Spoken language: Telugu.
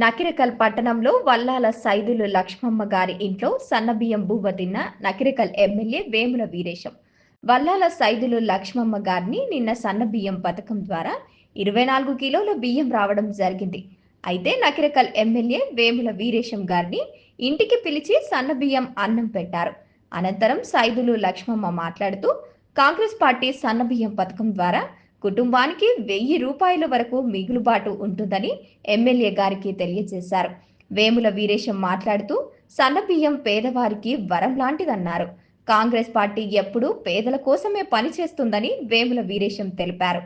నకిరకల్ పట్టణంలో వల్లాల సైదులు లక్ష్మమ్మ గారి ఇంట్లో సన్నబియ్యం బువ్వ తిన్న నకిరకల్ ఎమ్మెల్యే వేముల వీరేశం. వల్లాల సైదులు లక్ష్మమ్మ గారిని నిన్న సన్నబియ్యం పథకం ద్వారా ఇరవై నాలుగు కిలోల బియ్యం రావడం జరిగింది. అయితే నకిరకల్ ఎమ్మెల్యే వేముల వీరేశం గారిని ఇంటికి పిలిచి సన్నబియ్యం అన్నం పెట్టారు. అనంతరం సైదులు లక్ష్మమ్మ మాట్లాడుతూ కాంగ్రెస్ పార్టీ సన్నబియ్యం పథకం ద్వారా కుటుంబానికి వెయ్యి రూపాయల వరకు మిగులుబాటు ఉంటుందని ఎమ్మెల్యే గారికి తెలియజేశారు. వేముల వీరేశం మాట్లాడుతూ సన్నబియ్యం పేదవారికి వరం లాంటిదన్నారు. కాంగ్రెస్ పార్టీ ఎప్పుడూ పేదల కోసమే పనిచేస్తుందని వేముల వీరేశం తెలిపారు.